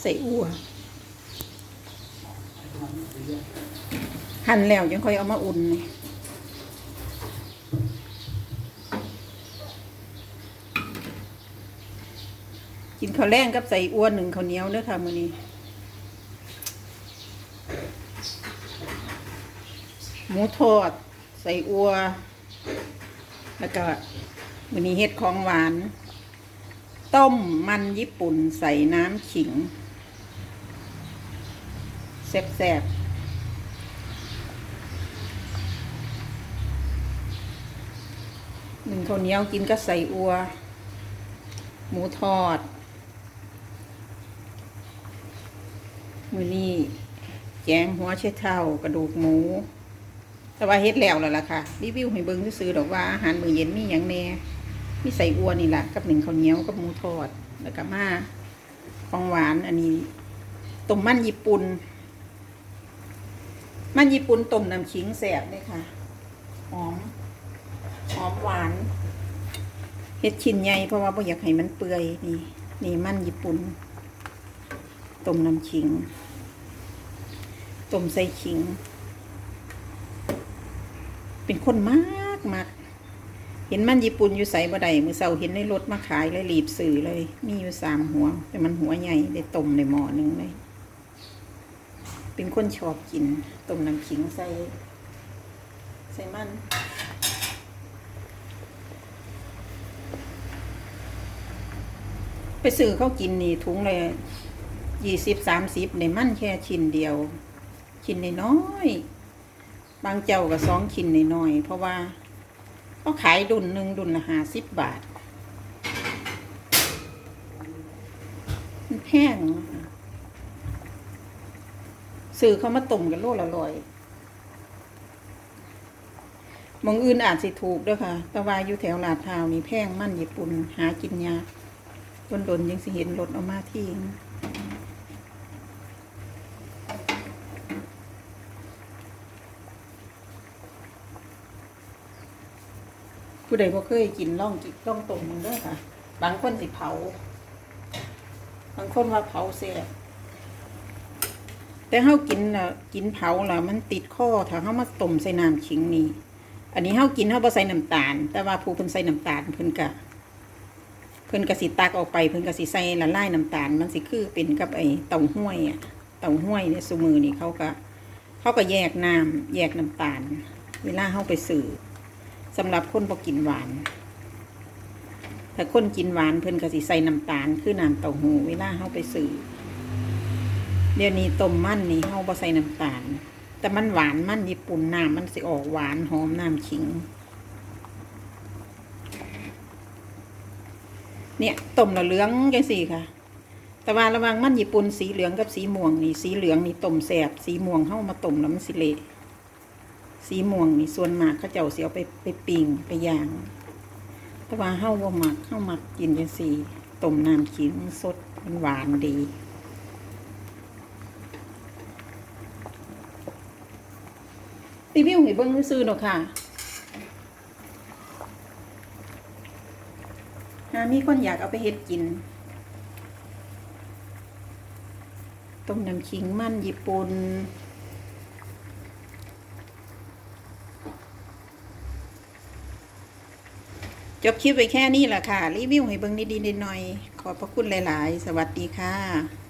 ใส่อัวหั่นแล้วยังค่อยเอามาอุ่นนี่กินข้าวแรงกับใส่อัวหนึ่งข้าวเหนียวเด้อค่ะมื้อนี้หมูทอด ใส่อัว แล้วก็มื้อนี้เฮ็ดของหวาน ต้มมันญี่ปุ่นใส่น้ำขิงแซ่บๆหนึ่งข้าวเหนียวกินก็ใส่อัว หมูทอด มือนี้แกงหัวไชเท้ากระดูกหมู แต่ว่าเฮ็ดแล้วแล้วล่ะค่ะ รีวิวให้เบิ่งซื้อดอกว่าอาหารมื้อเย็นมีหยังแน่ มีใส่อัวนี่แหละกับหนึ่งข้าวเหนียวกับหมูทอด แล้วก็มาของหวานอันนี้ต้มมันญี่ปุ่น มันญี่ปุ่นต้มน้ำขิงแสบเลยค่ะหอมหอมหวานเฮ็ดชิ้นใหญ่เพราะว่าบ่อยากให้มันเปื่อยนี่นี่มันญี่ปุ่นต้มน้ำขิงต้มใส่ขิง เป็นคนมากมาก เห็นมันญี่ปุ่นอยู่ใส่บ่ได้มือเสาเห็นในรถมาขายเลยรีบซื้อเลย มีอยู่สามหัว แต่มันหัวใหญ่ได้ต้มในหม้อหนึ่งเลย เป็นคนชอบกินต้มน้ำขิงใส่ ใส่มันไปซื้อเขากินนี่ถุงเลยยี่สิบสามสิบในมันแค่ชิ้นเดียว ชิ้นน้อยๆบางเจ้าก็สองชิ้นน้อย เพราะว่า ก็ขายดุนหนึ่งดุนละห้าสิบบาท มันแพงนะคะซื้อเขามาต้มกันโลละร้อยมองอื่นอาจสิถูกด้วยค่ะ แต่ว่าอยู่แถวลาดพร้าวนี่แพงมั่นญี่ปุ่นหากินยากดนดนๆยังสิเห็นรถเอามาทิ้ ผู้ใดบ่เคยกินล่องกินล่องต้มมันเด้อค่ะ บางคนสิเผา บางคนว่าเผาเสียแต่เฮากินน่ะกินเผาล่ะมันติดคอถ้าเฮามาต้มใส่น้ำขิงนี่อันนี้เฮากินเฮาบ่ใส่น้ำตาล แต่ว่าผู้เพิ่นใส่น้ำตาลเพิ่นก็เพิ่นก็สิตักออกไปเพิ่นก็สิใส่ละลายน้ำตาล มันสิคือเป็นกับไอ้เต้าห้วยอะเต้าห้วยในซุมือนี่เขาก็เขาก็แยกน้ำแยกน้ำตาล เวลาเฮาไปซื้อ สำหรับคนบ่กินหวาน ถ้าคนกินหวานเพิ่นก็สิใส่น้ำตาล คือน้ำเต้าหู้เวลาเฮาไปซื้อเดี๋ยวนี้ต้มมันนี่เฮาบ่ใส่น้ำตาล แต่มันหวานมันญี่ปุ่นน้ำมันสิออกหวานหอมน้ำขิง เนี่ยต้มล้วเหลืองจังสี่ค่ะ แต่ว่าระวังมันญี่ปุ่นสีเหลืองกับสีม่วงนี่สีเหลืองนี่ต้มแสบสีม่วงเฮามาต้มแล้วมันสิเละ สีม่วงนี่ส่วนมากเขาเจ้าสิเอาไปไปปิ้งไปย่าง แต่ว่าเฮาบ่มักเฮาหมักกินจังซี่ต้มน้ำขิงสดมันหวานดีรีวิวให้เบิ่งซื่อๆเนาะค่ะหามีคนอยากเอาไปเฮ็ดกิน ต้มน้ำขิงมันญี่ปุ่น จบคลิปไปแค่นี้แหละค่ะ รีวิวให้เบิ่งนิดๆหน่อยๆขอบพระคุณหลาย ๆ สวัสดีค่ะ